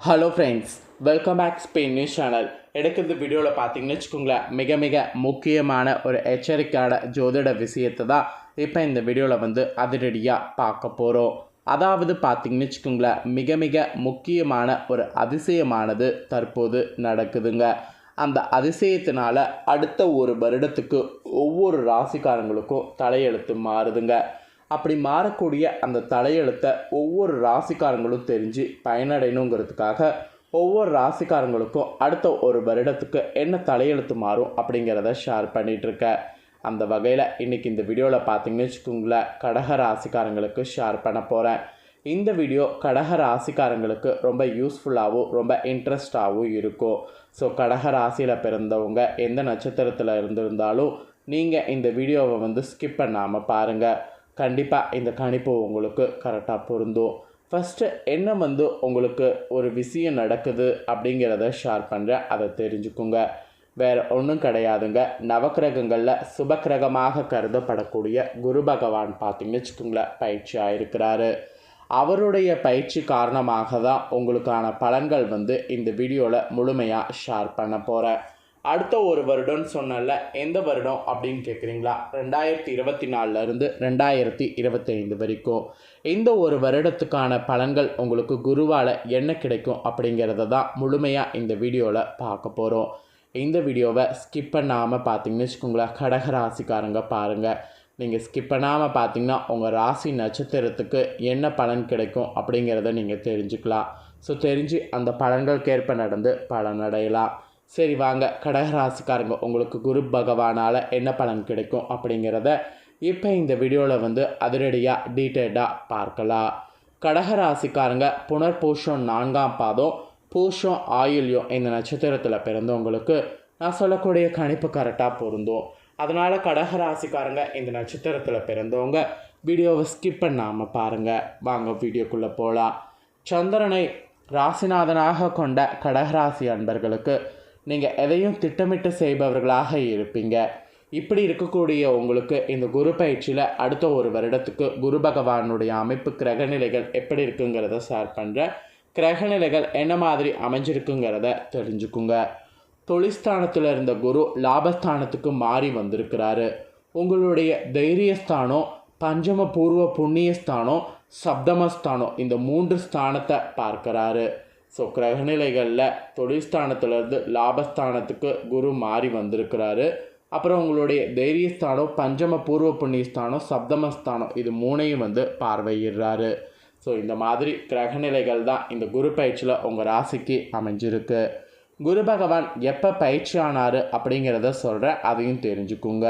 Hello friends welcome back Spain news channel எடுக்கிறது வீடியோவில் பார்த்தீங்கன்னு வச்சுக்கோங்களேன் மிக மிக முக்கியமான ஒரு எச்சரிக்கையான ஜோதிட விஷயத்தை தான் இப்போ இந்த வீடியோவில் வந்து அதிரடியாக பார்க்க போகிறோம் அதாவது பார்த்தீங்கன்னு வச்சுக்கோங்களேன் மிக மிக முக்கியமான ஒரு அதிசயமானது தற்போது நடக்குதுங்க. அந்த அதிசயத்தினால அடுத்த ஒரு வருடத்துக்கு ஒவ்வொரு ராசிக்காரங்களுக்கும் தலையெழுத்து மாறுதுங்க. அப்படி மாறக்கூடிய அந்த தலையெழுத்தை ஒவ்வொரு ராசிக்காரங்களும் தெரிஞ்சு பயனடையணுங்கிறதுக்காக ஒவ்வொரு ராசிக்காரங்களுக்கும் அடுத்த ஒரு வருடத்துக்கு என்ன தலையெழுத்து மாறும் அப்படிங்கிறத ஷேர் பண்ணிகிட்ருக்கேன் அந்த வகையில் இன்றைக்கி இந்த வீடியோவில் பார்த்தீங்கன்னு வச்சுக்கோங்களேன் கடக ராசிக்காரங்களுக்கு ஷேர் பண்ண போகிறேன் இந்த வீடியோ கடக ராசிக்காரங்களுக்கு ரொம்ப யூஸ்ஃபுல்லாகவும் ரொம்ப இன்ட்ரெஸ்டாகவும் இருக்கும். ஸோ கடக ராசியில் பிறந்தவங்க எந்த நட்சத்திரத்தில் இருந்திருந்தாலும் நீங்கள் இந்த வீடியோவை வந்து ஸ்கிப் பண்ணாமல் பாருங்கள் கண்டிப்பாக இந்த கணிப்பு உங்களுக்கு கரெக்டாக பொருந்தும். ஃபஸ்ட்டு என்ன வந்து உங்களுக்கு ஒரு விஷயம் நடக்குது அப்படிங்கிறத ஷேர் பண்ணுறேன் அதை தெரிஞ்சுக்குங்க. வேறு ஒன்றும் கிடையாதுங்க. நவக்கிரகங்களில் சுபக்கிரகமாக கருதப்படக்கூடிய குரு பகவான் பார்த்தீங்கன்னு வச்சுக்கோங்களேன் பயிற்சி ஆயிருக்கிறாரு அவருடைய பயிற்சி காரணமாக தான் உங்களுக்கான பலன்கள் வந்து இந்த வீடியோவில் முழுமையாக ஷேர் பண்ண போகிறேன் அடுத்த ஒரு வருடம்னு சொன்னல எந்த வருடம் அப்படின்னு கேட்குறீங்களா ரெண்டாயிரத்தி இருபத்தி நாலுலேருந்து ரெண்டாயிரத்தி இருபத்தைந்து வரைக்கும். இந்த ஒரு வருடத்துக்கான பலன்கள் உங்களுக்கு குருவால் என்ன கிடைக்கும் அப்படிங்கிறத தான் முழுமையாக இந்த வீடியோவில் பார்க்க போகிறோம் இந்த வீடியோவை ஸ்கிப் பண்ணாமல் பார்த்தீங்கன்னு வச்சுக்கோங்களேன் கடக ராசிக்காரங்க பாருங்கள் நீங்கள் ஸ்கிப் பண்ணாமல் பார்த்தீங்கன்னா உங்கள் ராசி நட்சத்திரத்துக்கு என்ன பலன் கிடைக்கும் அப்படிங்கிறத நீங்கள் தெரிஞ்சுக்கலாம். ஸோ தெரிஞ்சு அந்த பலன்களுக்கேற்ப நடந்து பலனடையலாம். சரி வாங்க கடகராசிக்காரங்க உங்களுக்கு குரு பகவானால் என்ன பலன் கிடைக்கும் அப்படிங்கிறத இப்போ இந்த வீடியோவில் வந்து அதிரடியாக டீட்டெயில்டாக பார்க்கலாம். கடகராசிக்காரங்க புனர்பூஷம் நான்காம் பாதம் பூஷம் ஆயுள்யம் இந்த நட்சத்திரத்தில் பிறந்தவங்களுக்கு நான் சொல்லக்கூடிய கணிப்பு கரெக்டாக பொருந்தும். அதனால் கடகராசிக்காரங்க இந்த நட்சத்திரத்தில் பிறந்தவங்க வீடியோவை ஸ்கிப் பண்ணாமல் பாருங்கள் வாங்க வீடியோக்குள்ளே போகலாம் சந்திரனை ராசிநாதனாக கொண்ட கடகராசி அன்பர்களுக்கு நீங்கள் எதையும் திட்டமிட்டு செய்பவர்களாக இருப்பீங்க. இப்படி இருக்கக்கூடிய உங்களுக்கு இந்த குரு பயிற்சியில் அடுத்த ஒரு வருடத்துக்கு குரு பகவானுடைய அமைப்பு கிரகநிலைகள் எப்படி இருக்குங்கிறத ஷேர் பண்ணுறேன் கிரகநிலைகள் என்ன மாதிரி அமைஞ்சிருக்குங்கிறத தெரிஞ்சுக்குங்க. தொழிற்ஸ்தானத்தில் இருந்த குரு லாபஸ்தானத்துக்கு மாறி வந்திருக்கிறாரு. உங்களுடைய தைரியஸ்தானம் பஞ்சம பூர்வ புண்ணியஸ்தானம் சப்தமஸ்தானம் இந்த மூன்று ஸ்தானத்தை பார்க்குறாரு. ஸோ கிரகநிலைகளில் தொழில்ஸ்தானத்துலேருந்து லாபஸ்தானத்துக்கு குரு மாறி வந்திருக்கிறாரு. அப்புறம் உங்களுடைய தைரியஸ்தானம் பஞ்சம பூர்வ புண்ணியஸ்தானம் சப்தமஸ்தானம் இது மூணையும் வந்து பார்வையிடுறாரு. ஸோ இந்த மாதிரி கிரகநிலைகள் தான் இந்த குரு பயிற்சியில் உங்கள் ராசிக்கு அமைஞ்சிருக்கு. குரு பகவான் எப்போ பயிற்சி ஆனார் அப்படிங்கிறத சொல்கிறேன் அதையும் தெரிஞ்சுக்குங்க.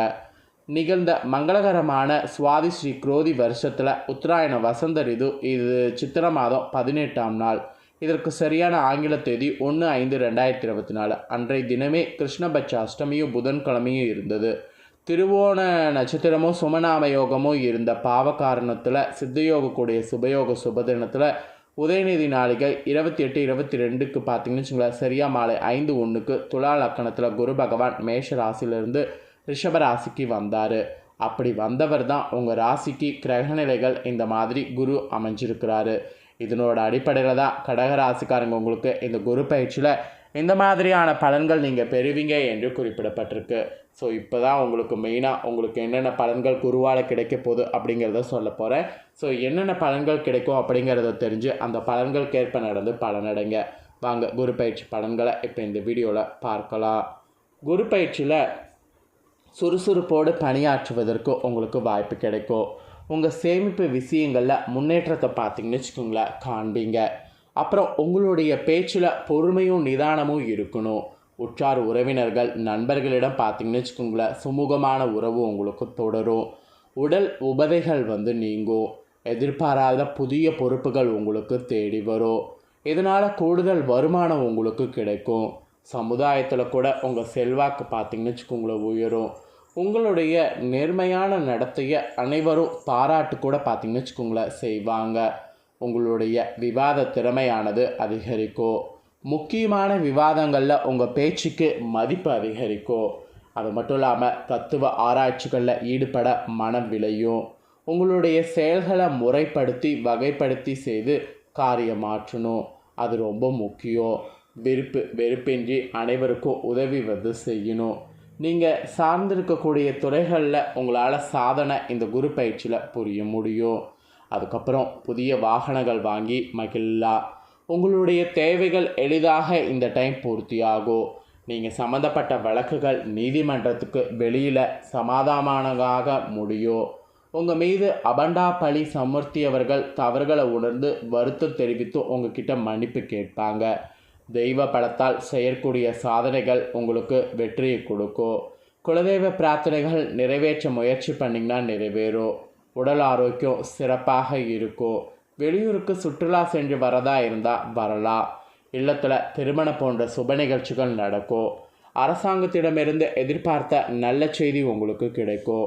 நிகழ்ந்த மங்களகரமான சுவாதி ஸ்ரீ குரோதி வருஷத்தில் உத்தராயண வசந்த ரிது இது சித்திர மாதம் பதினெட்டாம் நாள். இதற்கு சரியான ஆங்கில தேதி ஒன்று ஐந்து ரெண்டாயிரத்தி இருபத்தி நாலு. அன்றைய தினமே கிருஷ்ணபட்ச அஷ்டமியும் புதன்கிழமையும் இருந்தது. திருவோண நட்சத்திரமும் சுமநாம யோகமும் இருந்த பாவ காரணத்தில் சித்தயோகக்கூடிய சுபயோக சுபதினத்தில் உதயநிதி நாளிகை இருபத்தி எட்டு இருபத்தி ரெண்டுக்கு பார்த்தீங்கன்னு வச்சுங்களேன் சரியாக மாலை ஐந்து ஒன்றுக்கு துலா லக்கணத்தில் குரு பகவான் மேஷ ராசியிலிருந்து ரிஷப ராசிக்கு வந்தார். அப்படி வந்தவர் தான் உங்கள் ராசிக்கு கிரகநிலைகள் இந்த மாதிரி குரு அமைஞ்சிருக்கிறாரு. இதனோட அடிப்படையில் தான் கடகராசிக்காரங்க உங்களுக்கு இந்த குரு பயிற்சியில் இந்த மாதிரியான பலன்கள் நீங்கள் பெறுவீங்க என்று குறிப்பிடப்பட்டிருக்கு. ஸோ இப்போ தான் உங்களுக்கு மெயினாக உங்களுக்கு என்னென்ன பலன்கள் குருவால் கிடைக்க போகுது அப்படிங்கிறத சொல்ல போகிறேன் ஸோ என்னென்ன பலன்கள் கிடைக்கும் அப்படிங்கிறத தெரிஞ்சு அந்த பலன்களுக்கேற்ப நடந்து பலனடைங்க வாங்க குரு பயிற்சி பலன்களை இப்போ இந்த வீடியோவில் பார்க்கலாம். குரு பயிற்சியில் சுறுசுறுப்போடு பணியாற்றுவதற்கு உங்களுக்கு வாய்ப்பு கிடைக்கும். உங்கள் சேமிப்பு விஷயங்களில் முன்னேற்றத்தை பார்த்தீங்கன்னு வச்சுக்கோங்களேன் காண்பீங்க. அப்புறம் உங்களுடைய பேச்சில் பொறுமையும் நிதானமும் இருக்கணும். உற்றார் உறவினர்கள் நண்பர்களிடம் பார்த்தீங்கன்னு வச்சுக்கோங்களேன் சுமூகமான உறவு உங்களுக்கு தொடரும். உடல் உபதைகள் வந்து நீங்கும். எதிர்பாராத புதிய பொறுப்புகள் உங்களுக்கு தேடி வரும். இதனால் கூடுதல் வருமானம் உங்களுக்கு கிடைக்கும். சமுதாயத்தில் கூட உங்கள் செல்வாக்கு பார்த்தீங்கன்னு வச்சுக்கோங்களேன் உயரும். உங்களுடைய நேர்மையான நடத்தையை அனைவரும் பாராட்டு கூட பார்த்தீங்கன்னு வச்சுக்கோங்களேன். செய்வாங்க. உங்களுடைய விவாத திறமையானது அதிகரிக்கும். முக்கியமான விவாதங்களில் உங்கள் பேச்சுக்கு மதிப்பு அதிகரிக்கும். அது மட்டும் இல்லாமல் தத்துவ ஆராய்ச்சிகளில் ஈடுபட மனம் விளையும். உங்களுடைய செயல்களை முறைப்படுத்தி வகைப்படுத்தி செய்து காரியமாற்றணும். அது ரொம்ப முக்கியம். வெறுப்பு வெறுப்பின்றி அனைவருக்கும் உதவி வந்து செய்யணும். நீங்கள் சார்ந்திருக்கக்கூடிய துறைகளில் உங்களால் சாதனை இந்த குரு பயிற்சியில் புரிய முடியும். அதுக்கப்புறம் புதிய வாகனங்கள் வாங்கி மகிழா உங்களுடைய தேவைகள் எளிதாக இந்த டைம் பூர்த்தியாகும். நீங்கள் சம்மந்தப்பட்ட வழக்குகள் நீதிமன்றத்துக்கு வெளியில் சமாதானமாக முடியும். உங்கள் மீது அபண்டா பழி சமர்த்தியவர்கள் தவறுகளை உணர்ந்து வருத்தம் தெரிவித்து உங்ககிட்ட மன்னிப்பு கேட்பாங்க. தெய்வ பலத்தால் செய்யக்கூடிய சாதனைகள் உங்களுக்கு வெற்றியை கொடுக்கும் குலதெய்வ பிரார்த்தனைகள் நிறைவேற்ற முயற்சி பண்ணிங்கன்னா நிறைவேறும். உடல் ஆரோக்கியம் சிறப்பாக இருக்கும் வெளியூருக்கு சுற்றுலா சென்று வரதா இருந்தால் வரலாம். இல்லத்தில் திருமணம் போன்ற சுப நிகழ்ச்சிகள் நடக்கும் அரசாங்கத்திடமிருந்து எதிர்பார்த்த நல்ல செய்தி உங்களுக்கு கிடைக்கும்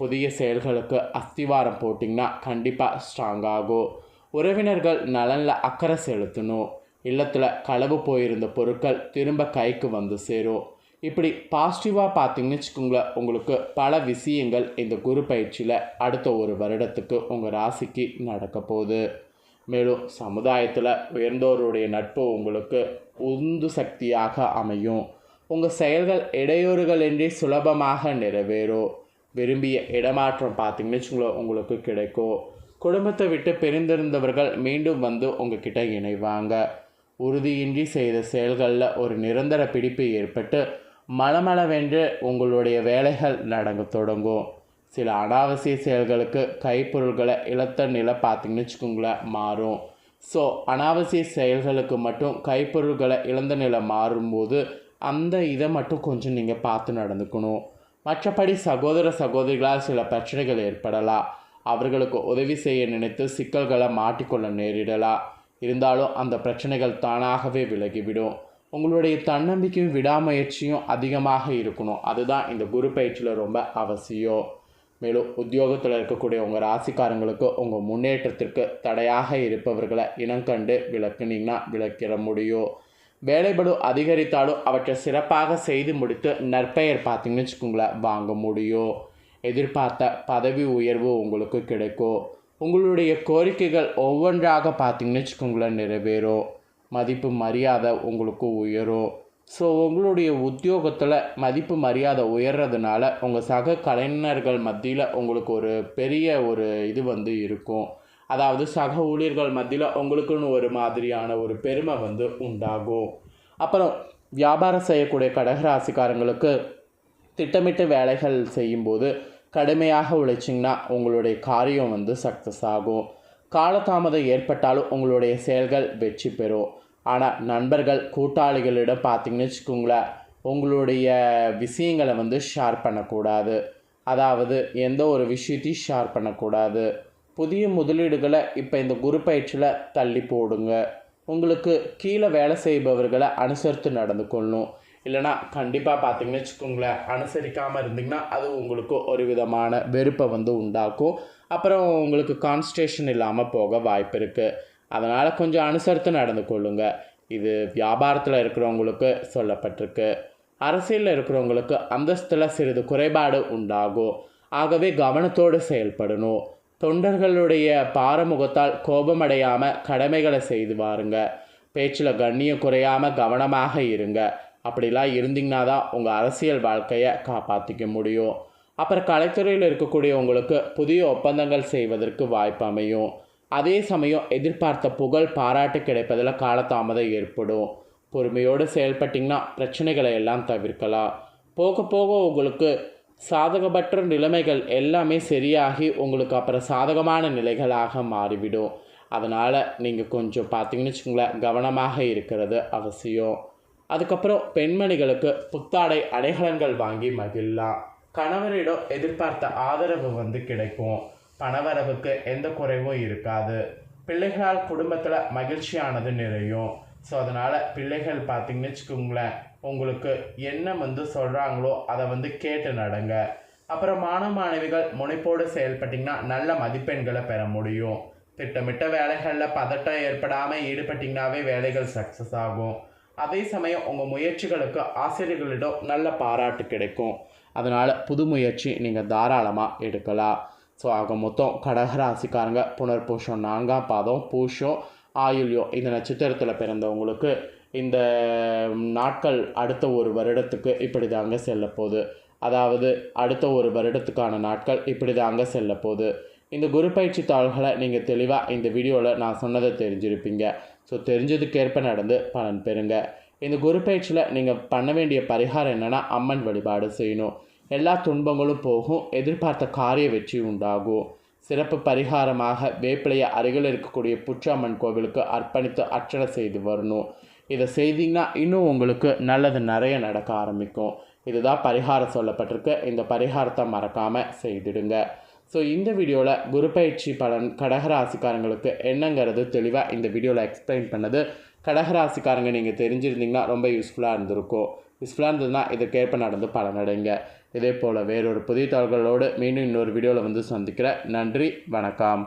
புதிய செயல்களுக்கு அஸ்திவாரம் போட்டிங்கன்னா கண்டிப்பாக ஸ்ட்ராங் ஆகும் உறவினர்கள் நலனில் அக்கறை செலுத்தணும். இல்லத்தில் களவு போயிருந்த பொருட்கள் திரும்ப கைக்கு வந்து சேரும். இப்படி பாசிட்டிவாக பார்த்தீங்கன்னு வச்சுக்கோங்களேன் உங்களுக்கு பல விஷயங்கள் இந்த குரு பயிற்சியில் அடுத்த ஒரு வருடத்துக்கு உங்கள் ராசிக்கு நடக்க போகுது. மேலும் சமுதாயத்தில் உயர்ந்தோருடைய நட்பு உங்களுக்கு உந்து சக்தியாக அமையும். உங்கள் செயல்கள் இடையூறுகளின்றி சுலபமாக நிறைவேறும். விரும்பிய இடமாற்றம் பார்த்தீங்கன்னு வச்சுக்கோங்களேன் உங்களுக்கு கிடைக்கும். குடும்பத்தை விட்டு பிரிந்திருந்தவர்கள் மீண்டும் வந்து உங்ககிட்ட இணைவாங்க. உறுதியின்றி செய்த செயல்களில் ஒரு நிரந்தர பிடிப்பு ஏற்பட்டு மலமளவென்று உங்களுடைய வேலைகள் நடங்க தொடங்கும். சில அனாவசிய செயல்களுக்கு கைப்பொருள்களை இழத்த நிலை பார்த்திங்கன்னு வச்சுக்கோங்களேன் மாறும். ஸோ அனாவசிய செயல்களுக்கு மட்டும் கைப்பொருள்களை இழந்த நிலை மாறும்போது அந்த இதை மட்டும் கொஞ்சம் நீங்கள் பார்த்து நடந்துக்கணும். மற்றபடி சகோதர சகோதரிகளால் சில பிரச்சனைகள் ஏற்படலாம். அவர்களுக்கு உதவி செய்ய நினைத்து சிக்கல்களை மாட்டிக்கொள்ள நேரிடலாம். இருந்தாலும் அந்த பிரச்சனைகள் தானாகவே விலகிவிடும். உங்களுடைய தன்னம்பிக்கையும் விடாமுயற்சியும் அதிகமாக இருக்கணும். அதுதான் இந்த குரு பயிற்சியில் ரொம்ப அவசியம். மேலும் உத்தியோகத்தில் இருக்கக்கூடிய உங்கள் ராசிக்காரங்களுக்கு உங்கள் முன்னேற்றத்திற்கு தடையாக இருப்பவர்களை இனம் கண்டு விளக்குனீங்கன்னா விளக்கிட முடியும். வேலைபடு அதிகரித்தாலும் அவற்றை சிறப்பாக செய்து முடித்து நற்பெயர் பார்த்தீங்கன்னு வச்சுக்கோங்களேன் வாங்க முடியும். எதிர்பார்த்த பதவி உயர்வு உங்களுக்கு கிடைக்கும். உங்களுடைய கோரிக்கைகள் ஒவ்வொன்றாக பார்த்தீங்கன்னு வச்சுக்கோங்களேன் நிறைவேறும் மதிப்பு மரியாதை உங்களுக்கு உயரும் ஸோ உங்களுடைய உத்தியோகத்தில் மதிப்பு மரியாதை உயர்றதுனால உங்கள் சக கலைஞர்கள் மத்தியில் உங்களுக்கு ஒரு பெரிய ஒரு இது வந்து இருக்கும். அதாவது சக ஊழியர்கள் மத்தியில் உங்களுக்குன்னு ஒரு மாதிரியான ஒரு பெருமை வந்து உண்டாகும். அப்புறம் வியாபாரம் செய்யக்கூடிய கடகராசிக்காரங்களுக்கு திட்டமிட்டு வேலைகள் செய்யும்போது கடுமையாக உழைச்சிங்கன்னா உங்களுடைய காரியம் வந்து சக்ஸஸ் ஆகும். காலதாமதம் ஏற்பட்டாலும் உங்களுடைய செயல்கள் வெற்றி பெறும். ஆனால் நண்பர்கள் கூட்டாளிகளிடம் பார்த்தீங்கன்னு வச்சுக்கோங்களேன் உங்களுடைய விஷயங்களை வந்து ஷேர் பண்ணக்கூடாது. அதாவது எந்த ஒரு விஷயத்தையும் ஷேர் பண்ணக்கூடாது. புதிய முதலீடுகளை இப்போ இந்த குரு பயிற்சியில் தள்ளி போடுங்க. உங்களுக்கு கீழே வேலை செய்பவர்களை அனுசரித்து நடந்து கொள்ளணும். இல்லைனா கண்டிப்பாக பார்த்தீங்கன்னு வச்சுக்கோங்களேன் அனுசரிக்காமல் இருந்தீங்கன்னா அது உங்களுக்கு ஒரு விதமான வெறுப்பை வந்து உண்டாக்கும். அப்புறம் உங்களுக்கு கான்ஸ்ட்ரேஷன் இல்லாமல் போக வாய்ப்பு இருக்குது அதனால் கொஞ்சம் அனுசரித்து நடந்து கொள்ளுங்கள் இது வியாபாரத்தில் இருக்கிறவங்களுக்கு சொல்லப்பட்டிருக்கு. அரசியலில் இருக்கிறவங்களுக்கு அந்தஸ்தில் சிறிது குறைபாடு உண்டாகும். ஆகவே கவனத்தோடு செயல்படணும். தொண்டர்களுடைய பாரமுகத்தால் கோபமடையாமல் கடமைகளை செய்து வாருங்க. பேச்சில் கண்ணியம் குறையாமல் கவனமாக இருங்க. அப்படிலாம் இருந்தீங்கன்னா தான் உங்கள் அரசியல் வாழ்க்கையை காப்பாற்றிக்க முடியும். அப்புறம் கலைத்துறையில் இருக்கக்கூடிய உங்களுக்கு புதிய ஒப்பந்தங்கள் செய்வதற்கு வாய்ப்பு அமையும். அதே சமயம் எதிர்பார்த்த புகழ் பாராட்டு கிடைப்பதில் காலதாமதம் ஏற்படும். பொறுமையோடு செயல்பட்டிங்கன்னா பிரச்சனைகளை எல்லாம் தவிர்க்கலாம். போக போக உங்களுக்கு சாதகமற்ற நிலைமைகள் எல்லாமே சரியாகி உங்களுக்கு அப்புறம் சாதகமான நிலைகளாக மாறிவிடும். அதனால் நீங்கள் கொஞ்சம் பார்த்தீங்கன்னு வச்சுக்கோங்களேன் கவனமாக இருக்கிறது அவசியம். அதுக்கப்புறம் பெண்மணிகளுக்கு புத்தாடை அடைகலன்கள் வாங்கி மகிழலாம் கணவரிடம் எதிர்பார்த்த ஆதரவு வந்து கிடைக்கும். பணவரவுக்கு எந்த குறைவும் இருக்காது. பிள்ளைகளால் குடும்பத்தில் மகிழ்ச்சியானது நிறையும். ஸோ அதனால் பிள்ளைகள் பார்த்தீங்கன்னு வச்சுக்கோங்களேன் உங்களுக்கு என்ன வந்து சொல்கிறாங்களோ அதை வந்து கேட்டு நடங்க. அப்புறம் மாணவ மாணவிகள் முனைப்போடு செயல்பட்டிங்கன்னா நல்ல மதிப்பெண்களை பெற முடியும். திட்டமிட்ட வேலைகளில் பதட்டம் ஏற்படாமல் ஈடுபட்டிங்கனாவே வேலைகள் சக்ஸஸ் ஆகும். அதே சமயம் உங்கள் முயற்சிகளுக்கு ஆசிரியர்களிடம் நல்ல பாராட்டு கிடைக்கும். அதனால் புது முயற்சி நீங்கள் தாராளமாக எடுக்கலாம். ஸோ ஆக மொத்தம் கடகராசிக்காரங்க புனர்பூஷம் நான்காம் பாதம் பூஷம் ஆயுள்யோ இந்த நட்சத்திரத்தில் பிறந்தவங்களுக்கு இந்த நாட்கள் அடுத்த ஒரு வருடத்துக்கு இப்படி தாங்க செல்ல போகுது. அதாவது அடுத்த ஒரு வருடத்துக்கான நாட்கள் இப்படி தாங்க செல்ல போகுது. இந்த குரு பயிற்சி தாள்களை நீங்கள் தெளிவாக இந்த வீடியோவில் நான் சொன்னதை தெரிஞ்சிருப்பீங்க. ஸோ தெரிஞ்சதுக்கேற்ப நடந்து பலன் பெறுங்க. இந்த குரு பயிற்சியில் நீங்கள் பண்ண வேண்டிய பரிகாரம் என்னென்னா அம்மன் வழிபாடு செய்யணும். எல்லா துன்பங்களும் போகும் எதிர்பார்த்த காரிய வெற்றி உண்டாகும். சிறப்பு பரிகாரமாக வேப்பிலையை அருகில் இருக்கக்கூடிய புற்றம்மன் கோவிலுக்கு அர்ப்பணித்து அர்ச்சனை செய்து வரணும். இதை செய்தீங்கன்னா இன்னும் உங்களுக்கு நல்லது நிறைய நடக்க ஆரம்பிக்கும். இதுதான் பரிகாரம் சொல்லப்பட்டிருக்கு. இந்த பரிகாரத்தை மறக்காமல் செய்திடுங்க. ஸோ இந்த வீடியோவில் குரு பயிற்சி பலன் கடகராசிக்காரங்களுக்கு என்னங்கிறது தெளிவாக இந்த வீடியோவில் எக்ஸ்பிளைன் பண்ணது. கடகராசிக்காரங்க நீங்கள் தெரிஞ்சிருந்தீங்கன்னா ரொம்ப யூஸ்ஃபுல்லாக இருந்திருக்கும். யூஸ்ஃபுல்லாக இருந்ததுன்னா இதற்கேற்ப நடந்து பலனடைங்க இதே போல் வேறொரு புதிய தகவல்களோடு மீண்டும் இன்னொரு வீடியோவில் வந்து சந்திக்கிறேன். நன்றி வணக்கம்.